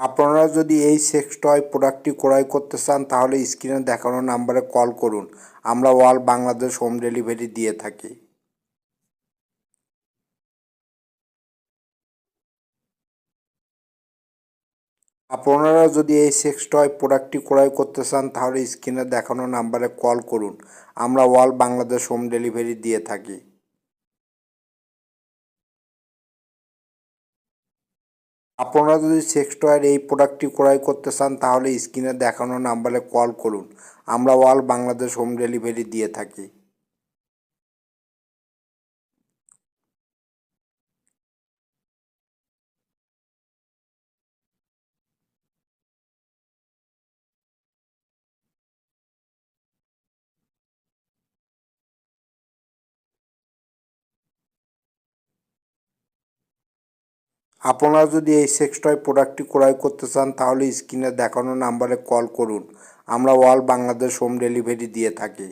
আপনারা যদি এই সেক্স টয় প্রোডাক্টটি ক্রয় করতে চান, তাহলে স্ক্রিনে দেখানো নাম্বারে কল করুন। আমরা ওয়াল বাংলাদেশ হোম ডেলিভারি দিয়ে থাকি। আপনারা যদি এই সেক্স টয় প্রোডাক্টটি ক্রয় করতে চান, তাহলে স্ক্রিনে দেখানো নাম্বারে কল করুন। আমরা ওয়াল বাংলাদেশ হোম ডেলিভারি দিয়ে থাকি। আপনারা যদি সেক্স টয়ের এই প্রোডাক্টটি ক্রয় করতে চান, তাহলে স্ক্রিনে দেখানো নাম্বারে কল করুন। আমরা অল বাংলাদেশ হোম ডেলিভারি দিয়ে থাকি। আপনারা যদি এই সেক্স টয় প্রোডাক্টটি ক্রয় করতে চান, তাহলে স্ক্রিনে দেখানো নাম্বারে কল করুন। আমরা অল বাংলাদেশ হোম ডেলিভারি দিয়ে থাকি।